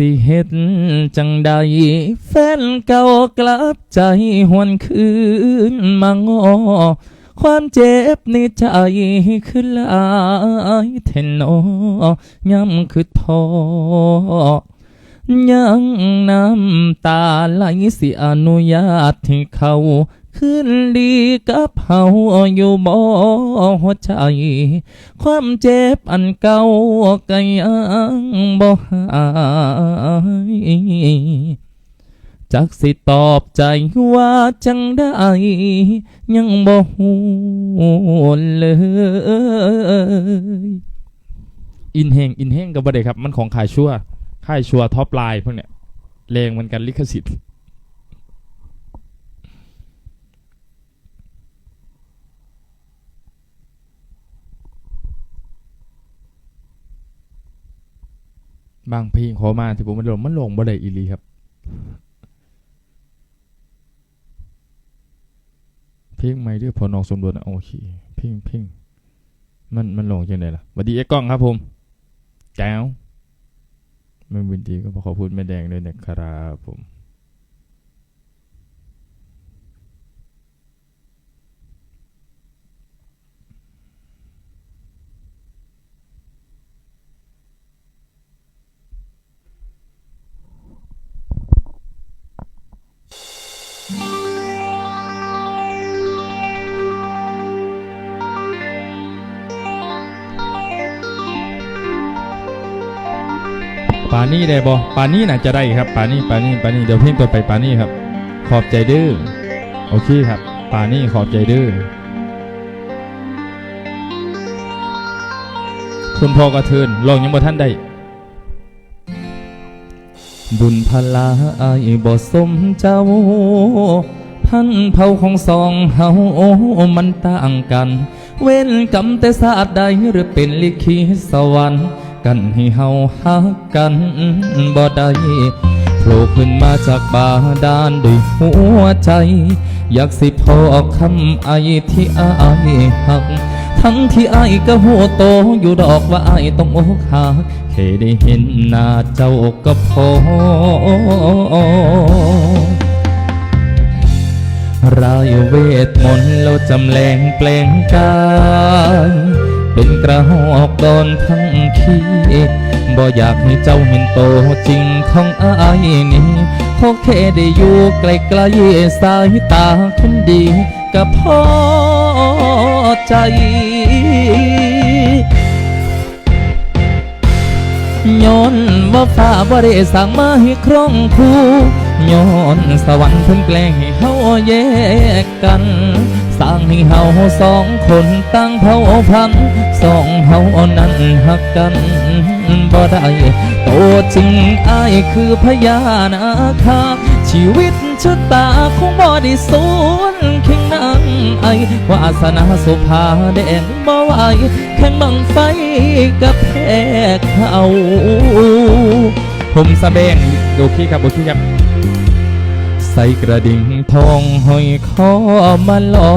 สิเฮ็ดจังใดแฟนเก่ากลับใจหวนคืนมางอความเจ็บในใจคือหลายเทนโนย้ำคือพอยังน้ำตาไหลสิอนุญาตให้เขา คืนดีกับเฮาอยู่บ่หัวใจ ความเจ็บอันเก่าก็ยังบ่หายจักสิตอบใจว่าจังได้ ยังบ่ฮู้เลย อินเฮงอินเฮงก็บ่ได้ครับ มันของขายชั่วค่ายชัวท็อปไลน์พวกเนี้ยแรงเหมือนกันลิขสิทธิ์ บางเพลงขอมาที่ผมมันลงมันลงบ่ได้อีลีครับ เพลงไม่เรื่องพอนองสมบูรณ์โอเคเพลงเพลงมันมันลงยังไงล่ะสวัสดีไอ้กล้องครับผมแก้วเมื่อวินดีก็ขอพูดแม่แดงด้วยนะครับผม ปานี่ได้บ่ปานี่น่าจะได้ครับปานี่ปานี่ปานี่เดี๋ยวเพ่งตัวไปปานี่ครับ ขอบใจเด้อโอเคครับปานี่ขอบใจเด้อคุณพ่อกระเทินลองยังบ่ท่านได้ บุญพลาอายบ่สมเจ้า พันเผาของสองเฮาโอ้มันต่างกัน เว้นกรรมแต่ศาสตร์ใดหรือเป็นลิขิตสวรรค์ กันให้เฮาหักกันบ่ได้โผล่ขึ้นมาจากบาดาลด้วยหัวใจ อยากสิพอคำไอที่อายหัก ทั้งที่ไอก็หัวโตอยู่ดอกว่าไอต้องอกหักแค่ได้เห็นหน้าเจ้าก็พอรายเวทมนต์เราจำแรงแปลงกาย เป็นกระหอกโดนทั้งขี้บ่อยากให้เจ้าเห็นโตจริงของอายนี่ขอแค่ได้อยู่ใกล้ๆสายตาคนดีก็พอใจ ย้อนว่าฟ้าบ่ได้สั่งมาให้ครองคู่ย้อนสวรรค์เพิ่นแกล้งให้เฮาแยกกัน สร้างให้เฮาสองคนตั้งเผ่าพันธุ์สองเฮานั้นหักกันบ่ได้โตจริงอายคือพญานาคาชีวิตชะตาคงบ่ได้สูญเคียงนางไอวาสนาสุภาแดงบ่ไหวแข่งบังไฟกับแพ้เขาผมสะแบงโอเคครับโอเคครับ ส่กระดิ่งทองห้อยคอมาล่อ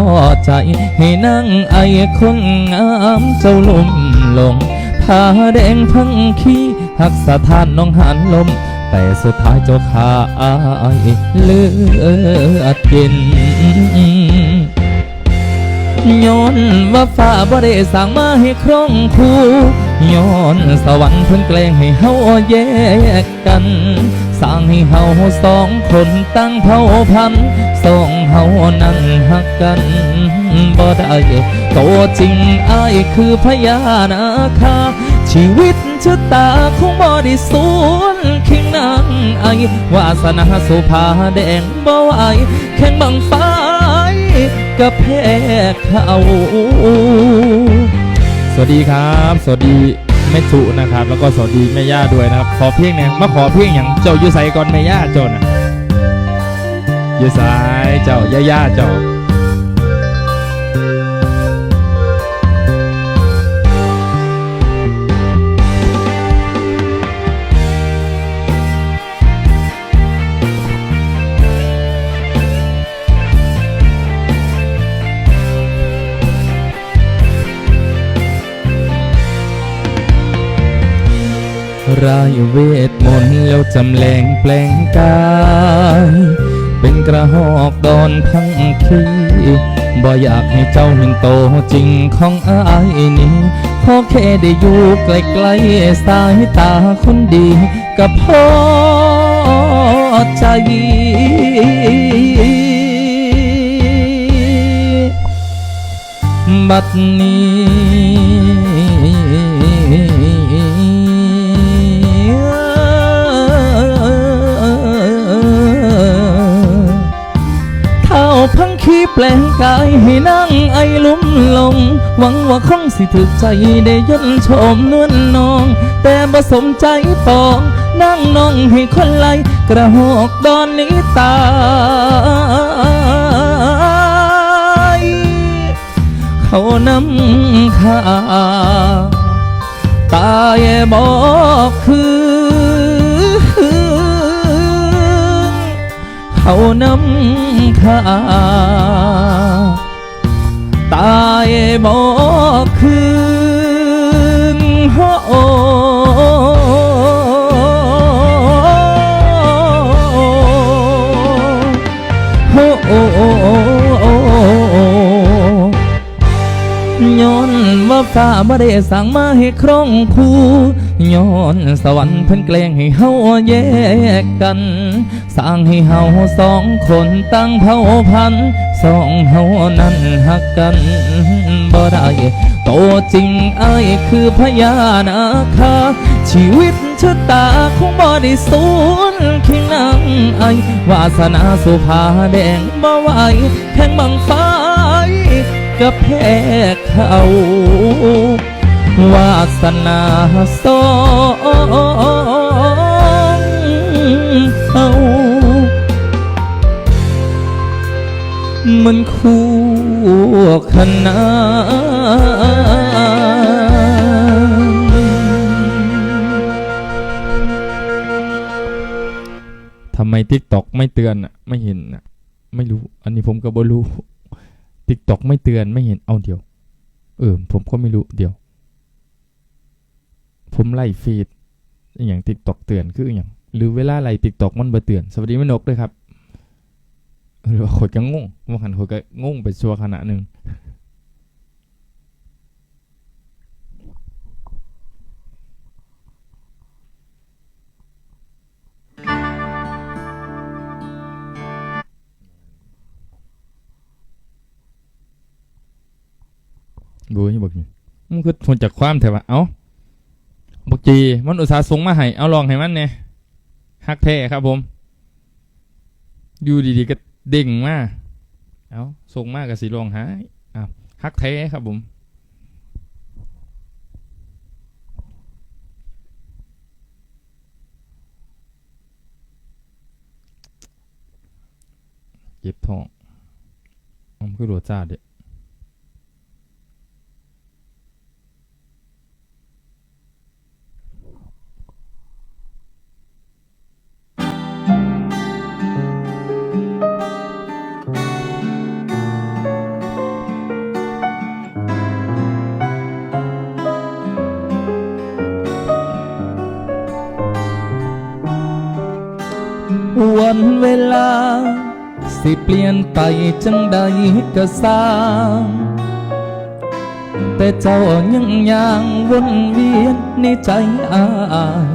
ใจ ให้นั่งไอคนงามเจ้าลุ่มลงผ้าแดงพังขี้หักสถานน้องหันลม แต่สุดท้ายเจ้าขาอายเลือดกินย้อนว่าฟ้าบ่ได้สั่งมาให้ครองคู่ย้อนสวรรค์เพิ่นแกล้งให้เฮาแยกกัน สร้างให้เฮาสองคนตั้งเผ่าพันธุ์สองเฮานั่งหักกันบ่ได้โตจริงอายคือพญานาคาชีวิตชะตาคงบ่ได้สูญคียงนางไอวาสนาสุภาแดงบ่ไหวแข่งบังไฟกับแพ้เขาสวัสดีครับ สวัสดี แม่สุนะครับ แล้วก็สวัสดีแม่ย่าด้วยนะครับ ขอเพียงเนี่ยมาขอเพียงอย่างเจ้าอยู่ไสก่อนแม่ย่าเจ้าน่ะอยู่ไสเจ้าย่าย่าเจ้า รายเวทมนต์แล้วจำแรงแปลงกาย เป็นกระหอกดอนพังคีบ่อยากให้เจ้าเห็นโตจริงของอายนี้ขอแค่ได้อยู่ไกลๆสายตาคนดีก็พอใจบัดนี้ กายให้นั่งไอลุ่มลง หวังว่าคงสิถึกใจได้ยนชมนวลนอง แต่บ่สมใจปองนั่งนองให้คนไลกระหอกดอนนี้ตายเขานำขาตายบอกคือเขานำขา ตายบอกคืนโอ้โอ้โย้อนว่าฟ้าบ่ได้สั่งมาให้ครองคู่ย้อนสวรรค์เพิ่นแกล้งให้เฮาแยกกัน สร้างให้เฮาสองคนตั้งเผ่าพันธุ์สองเฮานั้นหักกันบ่ได้โตจริงไอ้คือพญานาคาชีวิตชะตาคงบ่ได้สูญคียงนางไอวาสนาสุภาแดงบ่ไหวแข่งบังไฟกับแพ้เขา วาสนาสองเขามันคู่ขนานทำไมทิกตอกไม่เตือนอะ ไม่เห็นอะ ไม่รู้ อันนี้ผมก็บ่รู้ติ๊กตอกไม่เตือนไม่เห็นเอาเดี๋ยว เออ ผมก็ไม่รู้เดี๋ยว ผมไล่ฟีดอย่างติ๊กตอกเตือนคืออย่างหรือเวลาไล่ติ๊กตอกมันบ่เตือน สวัสดีแม่นกด้วยครับหรือว่าคนก็งงว่าหันคนก็งงไปชัวขณะหนึ่งบูนี่บอกนี่มันคือทนจากความแต่ว่าเอ้า บอกจีมันอุตสาห์ส่งมาให้เอาลองให้มันเนี่ยฮักแท้ครับผมอยู่ดีๆก็เด้งมาเอาส่งมากกับสีลองหายอ้าวฮักแท้ครับผมเจ็บท้องมันคือโรจ้าเด็ก วนเวลา สิเปลี่ยนไปจังใดก็สร้าง แต่เจ้ายังยังวนเวียนในใจอาย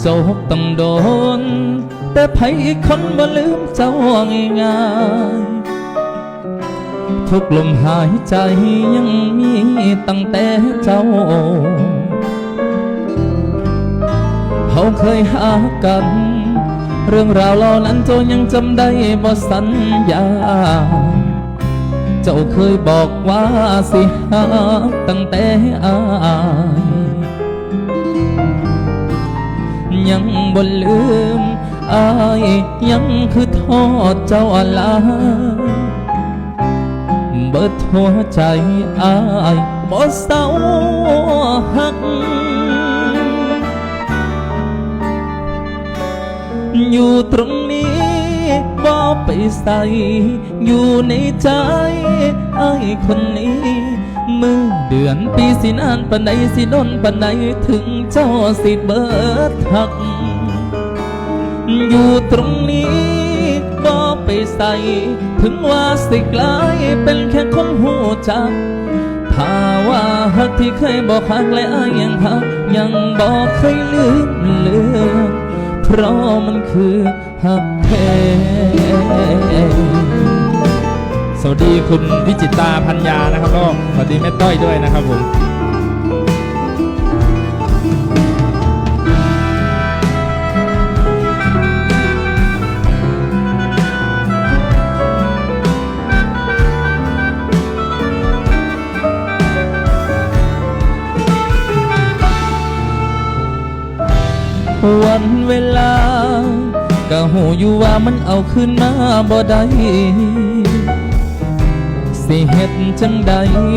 เจ้าต้องโดน แต่ไผอีกคนบ่ลืมเจ้าง่ายทุกลมหายใจยังมีตั้งแต่เจ้า เขาเคยหากัน เรื่องราวเหล่านั้นเจ้ายังจำได้บ่สัญญา เจ้าเคยบอกว่าสิหาตั้งแต่อายยังบ่ลืมอายยังคือทอดเจ้าลาเบิดหัวใจอายบ่เศร้าหัก อยู่ตรงนี้บ่ไปใส่อยู่ในใจไอ้คนนี้ มือเดือนปีสินานปันใดสิดนปันใดถึงเจ้าสิเบิดทัก อยู่ตรงนี้ก็ไปใส่ ถึงว่าสิกลายเป็นแค่คนหูจักถ้าว่าหักที่เคยบอกหักและอายยังหักยังบอกเคยลืมเลือน เพราะมันคือหักแท้สวัสดีคุณวิจิตาพัญญานะครับแล้วก็สวัสดีแม่ต้อยด้วยนะครับผม วันเวลาก็หูอยู่ว่ามันเอาคืนมาบ่ได้สิเฮ็ดจังใด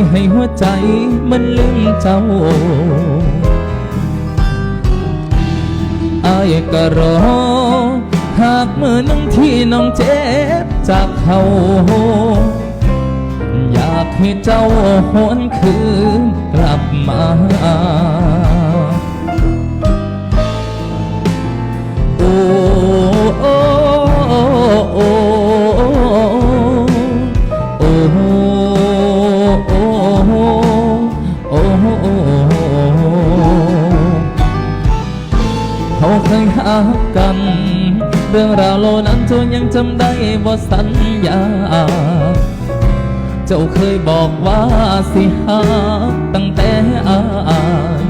ให้หัวใจมันลืมเจ้าอายก็รอ หากมือน้องที่น้องเจ็บจากเขาอยากให้เจ้าหวนคืนกลับมา จ้าเคยบอกว่าสิหักตั้งแต่อาย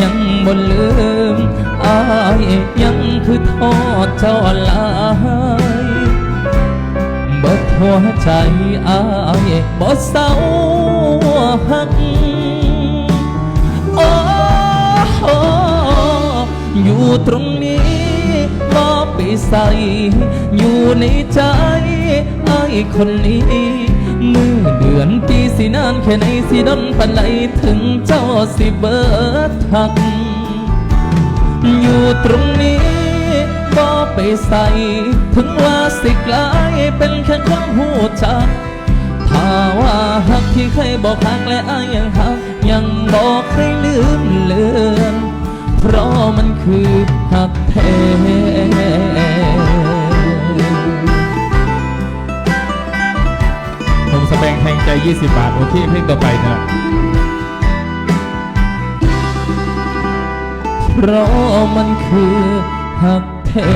ยังบ่ลืมอายยังคือทอดเจ้าลายบ่หัวใจอายบ่เศร้าหักโอ้โหอยู่ตรง ใส่อยู่ในใจไอ้คนนี้ มือเดือนปีสินานแค่ไหนสิดนปันไหลถึงเจ้าสิเบิดทัก อยู่ตรงนี้ก็ไปใส่ ถึงว่าสิกลายเป็นแค่คนหูจักถ้าว่าหักที่เคยบอกหักและอายยังหักยังบอกให้ลืมเลือนเพราะมันคือ หักแท้ผมสดงแทงใจ 20 บาท โอเคเพลงต่อไปนะเพราะมันคือหักแท้